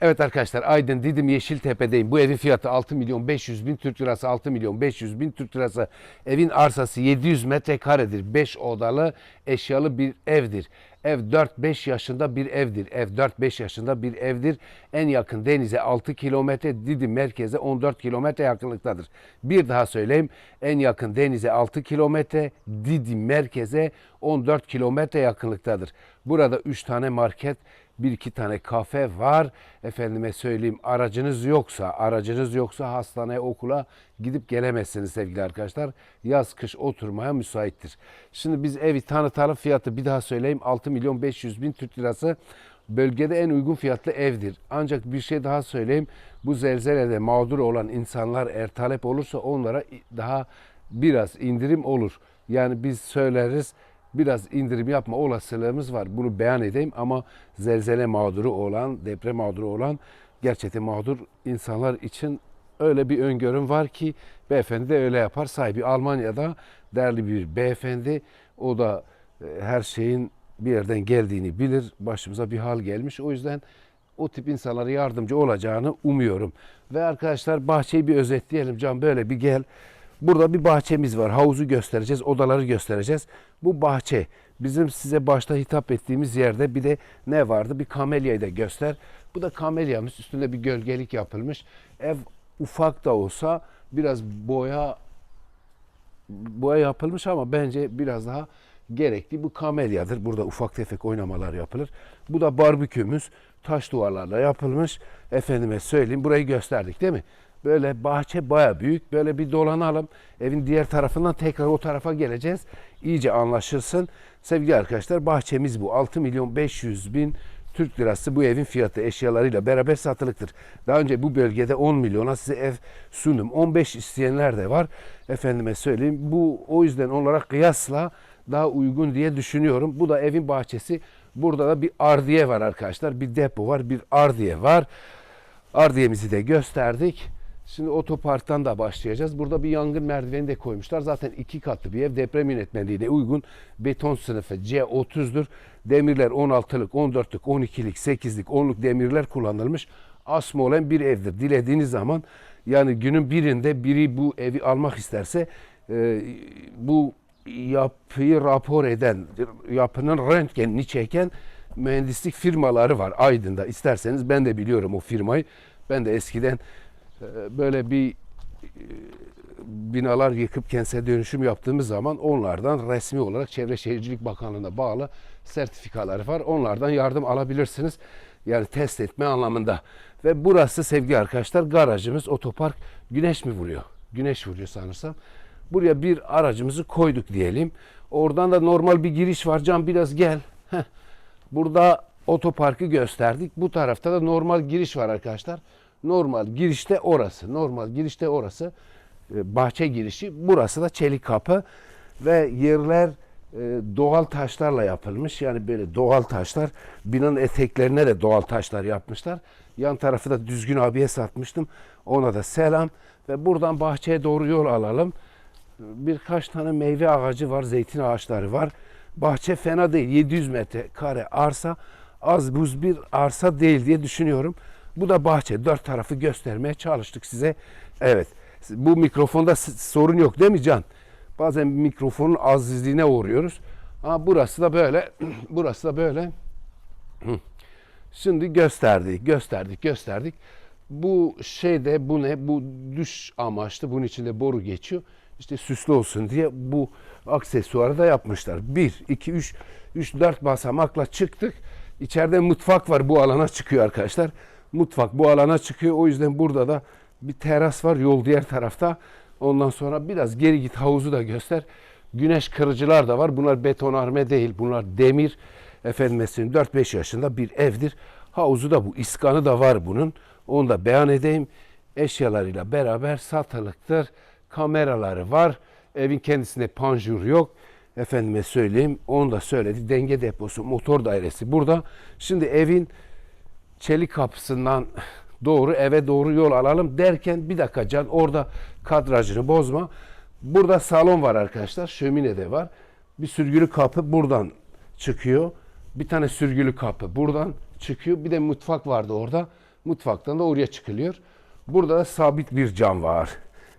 Evet arkadaşlar Aydın Didim Yeşiltepe'deyim. Bu evin fiyatı 6 milyon 500 bin Türk lirası 6 milyon 500 bin Türk lirası. Evin arsası 700 metrekaredir. 5 odalı eşyalı bir evdir. Ev 4-5 yaşında bir evdir. Ev 4-5 yaşında bir evdir. En yakın denize 6 kilometre, Didim merkeze 14 kilometre yakınlıktadır. Bir daha söyleyeyim. En yakın denize 6 kilometre, Didim merkeze 14 kilometre yakınlıktadır. Burada 3 tane market, bir iki tane kafe var. Efendime söyleyeyim aracınız yoksa, aracınız yoksa hastaneye, okula gidip gelemezsiniz sevgili arkadaşlar. Yaz kış oturmaya müsaittir. Şimdi biz evi tanıtalım fiyatı bir daha söyleyeyim 6 milyon 500 bin Türk lirası bölgede en uygun fiyatlı evdir. Ancak bir şey daha söyleyeyim. Bu zelzelede mağdur olan insanlar eğer talep olursa onlara daha biraz indirim olur. Yani biz söyleriz biraz indirim yapma olasılığımız var. Bunu beyan edeyim ama zelzele mağduru olan, deprem mağduru olan gerçekten mağdur insanlar için öyle bir öngörüm var ki beyefendi de öyle yapar. Sahibi Almanya'da değerli bir beyefendi. O da e, her şeyin bir yerden geldiğini bilir. Başımıza bir hal gelmiş. O yüzden o tip insanlara yardımcı olacağını umuyorum. Ve arkadaşlar bahçeyi bir özetleyelim. Can böyle bir gel. Burada bir bahçemiz var. Havuzu göstereceğiz, odaları göstereceğiz. Bu bahçe bizim size başta hitap ettiğimiz yerde bir de ne vardı? Bir kamelyayı da göster. Bu da kamelyamız. Üstünde bir gölgelik yapılmış. Ev ufak da olsa biraz boya boya yapılmış ama bence biraz daha gerekli. Bu kamelyadır. Burada ufak tefek oynamalar yapılır. Bu da barbekümüz. Taş duvarlarla yapılmış. Efendime söyleyeyim burayı gösterdik değil mi? Böyle bahçe baya büyük. Böyle bir dolanalım. Evin diğer tarafından tekrar o tarafa geleceğiz. İyice anlaşılsın. Sevgili arkadaşlar bahçemiz bu. 6 milyon 500 bin Türk lirası bu evin fiyatı eşyalarıyla beraber satılıktır. Daha önce bu bölgede 10 milyona size ev sundum. 15 isteyenler de var. Efendime söyleyeyim. Bu o yüzden onlara kıyasla daha uygun diye düşünüyorum. Bu da evin bahçesi. Burada da bir ardiye var arkadaşlar. Bir depo var, bir ardiye var. Ardiyemizi de gösterdik. Şimdi otoparktan da başlayacağız. Burada bir yangın merdiveni de koymuşlar. Zaten iki katlı bir ev. Deprem yönetmeliğine uygun. Beton sınıfı C30'dur. Demirler 16'lık, 14'lük, 12'lik, 8'lik, 10'luk demirler kullanılmış. Asma olan bir evdir. Dilediğiniz zaman yani günün birinde biri bu evi almak isterse e, bu yapıyı rapor eden, yapının röntgenini çeken mühendislik firmaları var Aydın'da. İsterseniz ben de biliyorum o firmayı. Ben de eskiden böyle bir e, binalar yıkıp kentsel dönüşüm yaptığımız zaman onlardan resmi olarak Çevre Şehircilik Bakanlığı'na bağlı sertifikaları var. Onlardan yardım alabilirsiniz. Yani test etme anlamında. Ve burası sevgili arkadaşlar garajımız otopark güneş mi vuruyor? Güneş vuruyor sanırsam. Buraya bir aracımızı koyduk diyelim. Oradan da normal bir giriş var. Can biraz gel. Heh. Burada otoparkı gösterdik. Bu tarafta da normal giriş var arkadaşlar. Normal girişte orası. Normal girişte orası. E, Bahçe girişi. Burası da çelik kapı. Ve yerler e, doğal taşlarla yapılmış. Yani böyle doğal taşlar. Binanın eteklerine de doğal taşlar yapmışlar. Yan tarafı da Düzgün abiye satmıştım. Ona da selam. Ve buradan bahçeye doğru yol alalım. Birkaç tane meyve ağacı var. Zeytin ağaçları var. Bahçe fena değil. 700 metre kare arsa. Az buz bir arsa değil diye düşünüyorum. Bu da bahçe. Dört tarafı göstermeye çalıştık size. Evet. Bu mikrofonda sorun yok değil mi Can? Bazen mikrofonun azizliğine uğruyoruz. Ama burası da böyle. burası da böyle. Şimdi gösterdik, gösterdik, gösterdik. Bu şeyde bu ne? Bu düş amaçlı. Bunun içinde boru geçiyor. İşte süslü olsun diye bu aksesuarı da yapmışlar. 1, 2, 3, 3, 4 basamakla çıktık. İçeride mutfak var. Bu alana çıkıyor arkadaşlar. Mutfak bu alana çıkıyor. O yüzden burada da bir teras var. Yol diğer tarafta. Ondan sonra biraz geri git havuzu da göster. Güneş kırıcılar da var. Bunlar betonarme değil. Bunlar demir. Efendim söyleyeyim 4-5 yaşında bir evdir. Havuzu da bu. iskanı da var bunun. Onu da beyan edeyim. Eşyalarıyla beraber satılıktır. Kameraları var. Evin kendisinde panjur yok. Efendime söyleyeyim. Onu da söyledik. Denge deposu, motor dairesi burada. Şimdi evin çelik kapısından doğru eve doğru yol alalım derken bir dakika Can orada kadrajını bozma. Burada salon var arkadaşlar. Şömine de var. Bir sürgülü kapı buradan çıkıyor. Bir tane sürgülü kapı buradan çıkıyor. Bir de mutfak vardı orada. Mutfaktan da oraya çıkılıyor. Burada da sabit bir cam var.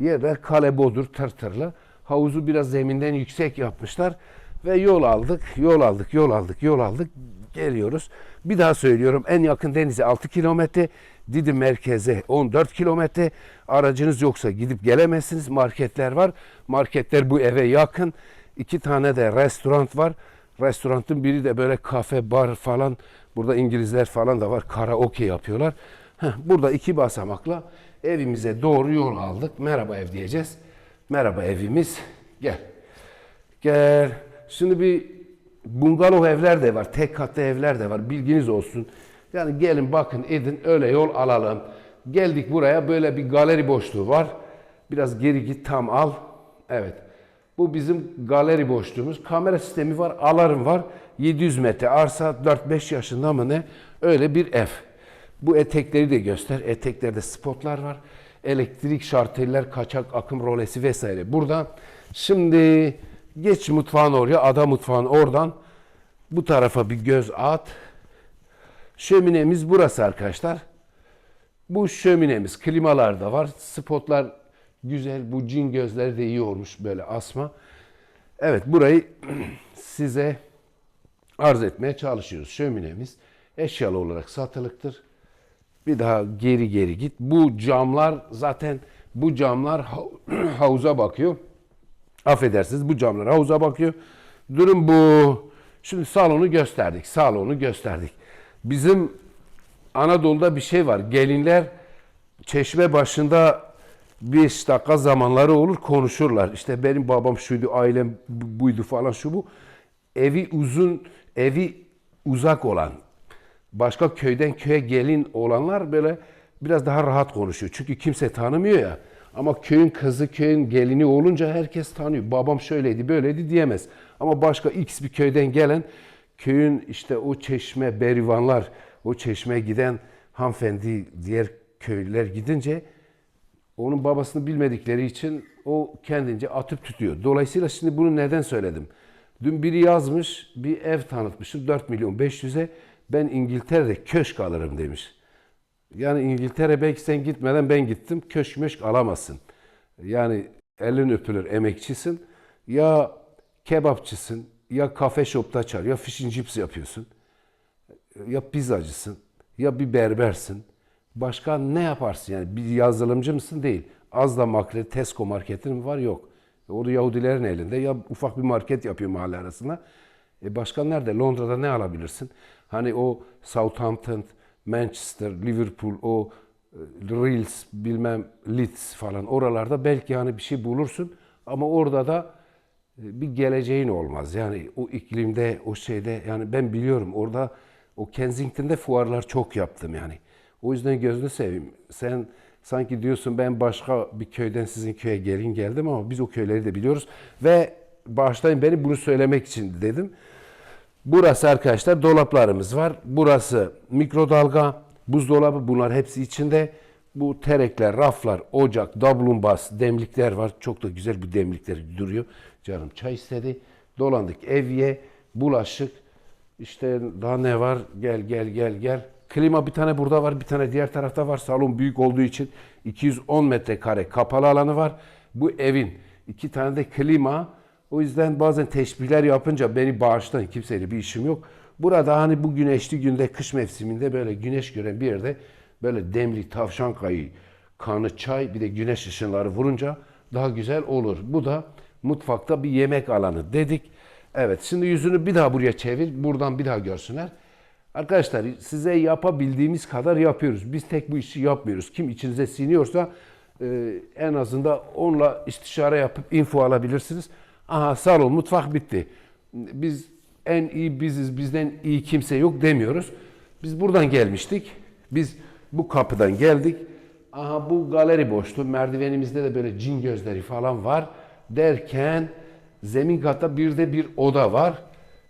Yerler kale bodur tırtırlı. Havuzu biraz zeminden yüksek yapmışlar. Ve yol aldık, yol aldık, yol aldık, yol aldık. Geliyoruz. Bir daha söylüyorum en yakın denize 6 kilometre. Didim merkeze 14 kilometre. Aracınız yoksa gidip gelemezsiniz. Marketler var. Marketler bu eve yakın. İki tane de restoran var. Restoranın biri de böyle kafe, bar falan. Burada İngilizler falan da var. Karaoke yapıyorlar. Heh, burada iki basamakla evimize doğru yol aldık. Merhaba ev diyeceğiz. Merhaba evimiz. Gel. Gel. Şimdi bir bungalov evler de var. Tek katlı evler de var. Bilginiz olsun. Yani gelin bakın edin öyle yol alalım. Geldik buraya böyle bir galeri boşluğu var. Biraz geri git tam al. Evet. Bu bizim galeri boşluğumuz. Kamera sistemi var, alarm var. 700 metre arsa 4-5 yaşında mı ne? Öyle bir ev. Bu etekleri de göster. Eteklerde spotlar var. Elektrik şarteller, kaçak akım rolesi vesaire. Burada şimdi geç mutfağın oraya, ada mutfağın oradan bu tarafa bir göz at. Şöminemiz burası arkadaşlar. Bu şöminemiz, klimalar da var. Spotlar güzel. Bu cin gözleri de iyi olmuş böyle asma. Evet burayı size arz etmeye çalışıyoruz. Şöminemiz eşyalı olarak satılıktır. Bir daha geri geri git. Bu camlar zaten bu camlar hav- havuza bakıyor. Affedersiniz bu camlar havuza bakıyor. Durum bu. Şimdi salonu gösterdik. Salonu gösterdik. Bizim Anadolu'da bir şey var. Gelinler çeşme başında 5 dakika zamanları olur konuşurlar. İşte benim babam şuydu, ailem bu- buydu falan şu bu. Evi uzun, evi uzak olan, başka köyden köye gelin olanlar böyle biraz daha rahat konuşuyor. Çünkü kimse tanımıyor ya. Ama köyün kızı, köyün gelini olunca herkes tanıyor. Babam şöyleydi, böyleydi diyemez. Ama başka X bir köyden gelen köyün işte o çeşme, berivanlar, o çeşmeye giden hanımefendi, diğer köylüler gidince onun babasını bilmedikleri için o kendince atıp tutuyor. Dolayısıyla şimdi bunu neden söyledim? Dün biri yazmış, bir ev tanıtmışım 4 milyon 500'e. Ben İngiltere'de köşk alırım demiş. Yani İngiltere belki sen gitmeden ben gittim. Köşk möşk alamazsın. Yani elin öpülür emekçisin. Ya kebapçısın, ya kafe shop'ta çar, ya fish and chips yapıyorsun ya pizzacısın ya bir berbersin. Başka ne yaparsın yani? Bir yazılımcı mısın? Değil. Az da market, Tesco marketin mi var? Yok. E, O da Yahudilerin elinde. Ya ufak bir market yapıyor mahalle arasında. E başka nerede? Londra'da ne alabilirsin? Hani o Southampton, Manchester, Liverpool, o e, Reels, bilmem Leeds falan oralarda belki hani bir şey bulursun. Ama orada da e, bir geleceğin olmaz. Yani o iklimde, o şeyde yani ben biliyorum orada o Kensington'da fuarlar çok yaptım yani. O yüzden gözünü seveyim. Sen sanki diyorsun ben başka bir köyden sizin köye gelin geldim ama biz o köyleri de biliyoruz. Ve bağışlayın beni bunu söylemek için dedim. Burası arkadaşlar dolaplarımız var. Burası mikrodalga, buzdolabı bunlar hepsi içinde. Bu terekler, raflar, ocak, dablumbaz, demlikler var. Çok da güzel bir demlikler duruyor. Canım çay istedi. Dolandık evye, bulaşık. İşte daha ne var? Gel gel gel gel. Klima bir tane burada var, bir tane diğer tarafta var. Salon büyük olduğu için 210 metrekare kapalı alanı var. Bu evin iki tane de klima. O yüzden bazen teşbihler yapınca beni bağışlayın. Kimseyle bir işim yok. Burada hani bu güneşli günde, kış mevsiminde böyle güneş gören bir yerde böyle demli tavşan kayı, kanı çay bir de güneş ışınları vurunca daha güzel olur. Bu da mutfakta bir yemek alanı dedik. Evet şimdi yüzünü bir daha buraya çevir. Buradan bir daha görsünler. Arkadaşlar size yapabildiğimiz kadar yapıyoruz. Biz tek bu işi yapmıyoruz. Kim içinize siniyorsa e, en azından onunla istişare yapıp info alabilirsiniz. Aha salon, mutfak bitti. Biz en iyi biziz, bizden iyi kimse yok demiyoruz. Biz buradan gelmiştik. Biz bu kapıdan geldik. Aha bu galeri boştu. Merdivenimizde de böyle cin gözleri falan var. Derken zemin katta bir de bir oda var.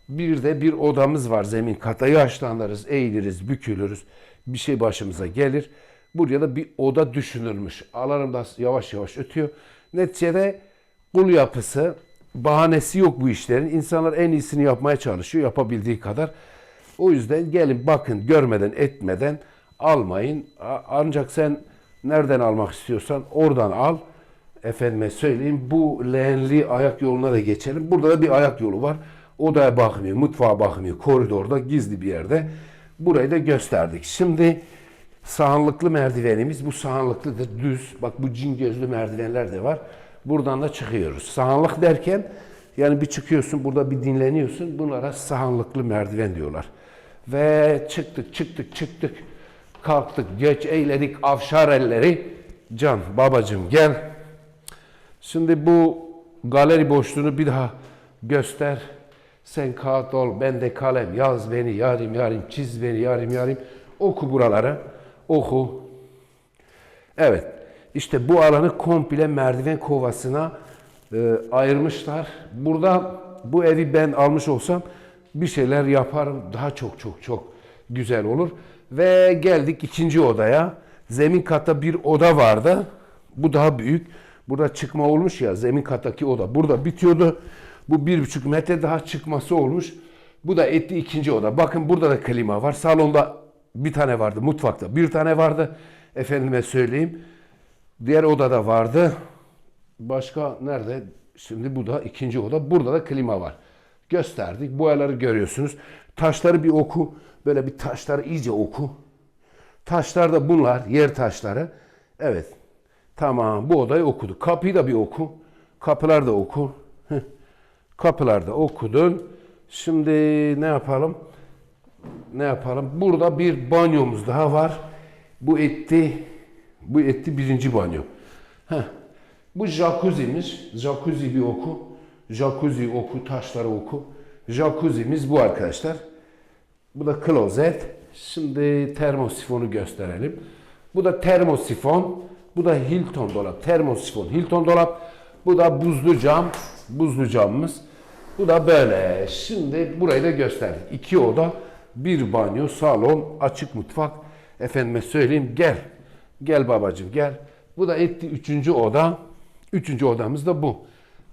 Bir de bir odamız var zemin kata. Yaşlanırız, eğiliriz, bükülürüz. Bir şey başımıza gelir. Buraya da bir oda düşünülmüş. Alarm da yavaş yavaş ötüyor. Neticede kul yapısı, bahanesi yok bu işlerin. İnsanlar en iyisini yapmaya çalışıyor yapabildiği kadar. O yüzden gelin bakın görmeden etmeden almayın. Ancak sen nereden almak istiyorsan oradan al. Efendime söyleyeyim bu leğenli ayak yoluna da geçelim. Burada da bir ayak yolu var. Odaya bakmıyor, mutfağa bakmıyor. Koridorda gizli bir yerde. Burayı da gösterdik. Şimdi sahanlıklı merdivenimiz bu sahanlıklıdır. Düz. Bak bu cin gözlü merdivenler de var. Buradan da çıkıyoruz. Sahanlık derken yani bir çıkıyorsun burada bir dinleniyorsun. Bunlara sahanlıklı merdiven diyorlar. Ve çıktık çıktık çıktık. Kalktık göç eyledik avşar elleri. Can babacım gel. Şimdi bu galeri boşluğunu bir daha göster. Sen kağıt ol, ben de kalem. Yaz beni yarim yarim, çiz beni yarim yarim. Oku buraları, oku. Evet, işte bu alanı komple merdiven kovasına e, ayırmışlar. Burada bu evi ben almış olsam bir şeyler yaparım. Daha çok çok çok güzel olur. Ve geldik ikinci odaya. Zemin katta bir oda vardı. Bu daha büyük. Burada çıkma olmuş ya zemin kattaki oda. Burada bitiyordu. Bu bir buçuk metre daha çıkması olmuş. Bu da etti ikinci oda. Bakın burada da klima var. Salonda bir tane vardı. Mutfakta bir tane vardı. Efendime söyleyeyim. Diğer odada vardı. Başka nerede? Şimdi bu da ikinci oda. Burada da klima var. Gösterdik. Boyaları görüyorsunuz. Taşları bir oku. Böyle bir taşları iyice oku. Taşlar da bunlar. Yer taşları. Evet. Tamam. Bu odayı okudu. Kapıyı da bir oku. Kapılar da oku. Kapılar da okudun. Şimdi ne yapalım? Ne yapalım? Burada bir banyomuz daha var. Bu etti. Bu etti birinci banyo. Heh. Bu jacuzzi'miş. Jacuzzi bir oku. Jacuzzi oku, taşları oku. Jacuzzi'miz bu arkadaşlar. Bu da klozet. Şimdi termosifonu gösterelim. Bu da termosifon. Bu da Hilton dolap. Termosifon, Hilton dolap. Bu da buzlu cam. Buzlu camımız. Bu da böyle. Şimdi burayı da gösterdik. İki oda, bir banyo, salon, açık mutfak. Efendime söyleyeyim gel. Gel babacığım gel. Bu da etti üçüncü oda. Üçüncü odamız da bu.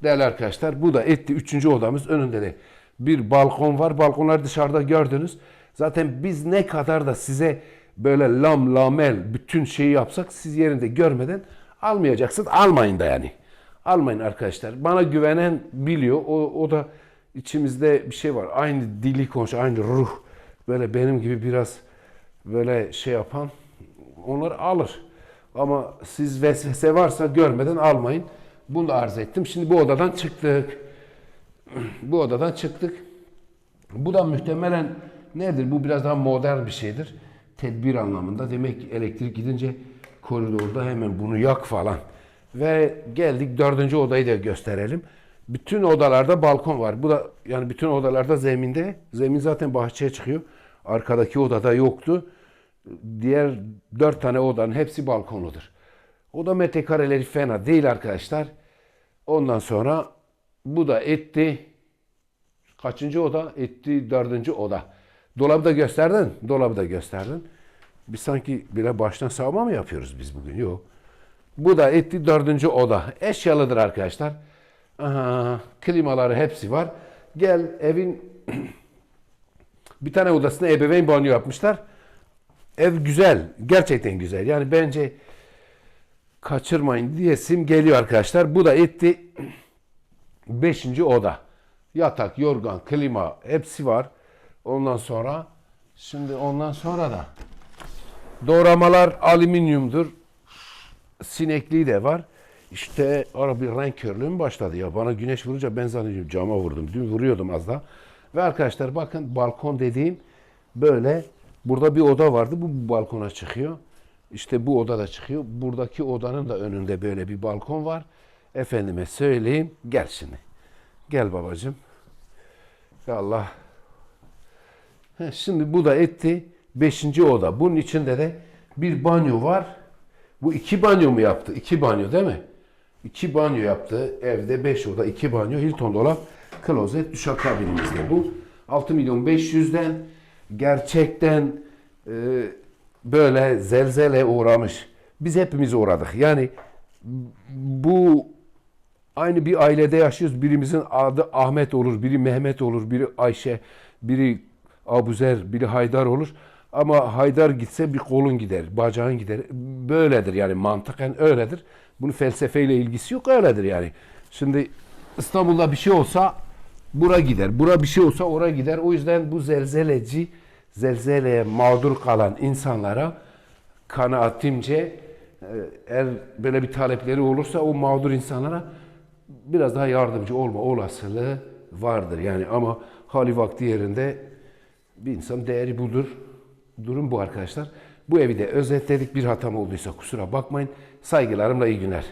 Değerli arkadaşlar bu da etti üçüncü odamız. Önünde de bir balkon var. Balkonlar dışarıda gördünüz. Zaten biz ne kadar da size böyle lam lamel bütün şeyi yapsak siz yerinde görmeden almayacaksınız. Almayın da yani. Almayın arkadaşlar. Bana güvenen biliyor. O, o da içimizde bir şey var. Aynı dili konuş, aynı ruh. Böyle benim gibi biraz böyle şey yapan onlar alır. Ama siz vesvese varsa görmeden almayın. Bunu arz ettim. Şimdi bu odadan çıktık. Bu odadan çıktık. Bu da muhtemelen nedir? Bu biraz daha modern bir şeydir. Tedbir anlamında. Demek ki elektrik gidince koridorda hemen bunu yak falan. Ve geldik dördüncü odayı da gösterelim. Bütün odalarda balkon var. Bu da yani bütün odalarda zeminde. Zemin zaten bahçeye çıkıyor. Arkadaki odada yoktu. Diğer dört tane odanın hepsi balkonludur. Oda metrekareleri fena değil arkadaşlar. Ondan sonra bu da etti. Kaçıncı oda? Etti dördüncü oda. Dolabı da gösterdin. Dolabı da gösterdin. Biz sanki bile baştan savma mı yapıyoruz biz bugün? Yok. Bu da etti dördüncü oda. Eşyalıdır arkadaşlar. Aha, klimaları hepsi var. Gel evin bir tane odasına ebeveyn banyo yapmışlar. Ev güzel. Gerçekten güzel. Yani bence kaçırmayın diyesim geliyor arkadaşlar. Bu da etti beşinci oda. Yatak, yorgan, klima hepsi var. Ondan sonra şimdi ondan sonra da doğramalar alüminyumdur. Sinekliği de var. İşte ara bir renk körlüğüm başladı ya. Bana güneş vurunca ben zannediyorum cama vurdum. Dün vuruyordum az daha. Ve arkadaşlar bakın balkon dediğim böyle burada bir oda vardı. Bu, balkona çıkıyor. İşte bu oda da çıkıyor. Buradaki odanın da önünde böyle bir balkon var. Efendime söyleyeyim. Gel şimdi. Gel babacığım. Ya Allah. Heh, Şimdi bu da etti. Beşinci oda. Bunun içinde de bir banyo var. Bu iki banyo mu yaptı? İki banyo değil mi? İki banyo yaptı. Evde beş oda, iki banyo, Hilton dolap, klozet, duşakabinimizde bu. 6 milyon 500'den gerçekten e, böyle zelzele uğramış. Biz hepimiz uğradık. Yani bu aynı bir ailede yaşıyoruz. Birimizin adı Ahmet olur, biri Mehmet olur, biri Ayşe, biri Abuzer, biri Haydar olur. Ama Haydar gitse bir kolun gider, bacağın gider. Böyledir yani mantıken öyledir. Bunun felsefeyle ilgisi yok öyledir yani. Şimdi İstanbul'da bir şey olsa bura gider. Bura bir şey olsa oraya gider. O yüzden bu zelzeleci, zelzeleye mağdur kalan insanlara kanaatimce e, eğer böyle bir talepleri olursa o mağdur insanlara biraz daha yardımcı olma olasılığı vardır. Yani ama hali vakti yerinde bir insan değeri budur. Durum bu arkadaşlar. Bu evi de özetledik. Bir hatam olduysa kusura bakmayın. Saygılarımla iyi günler.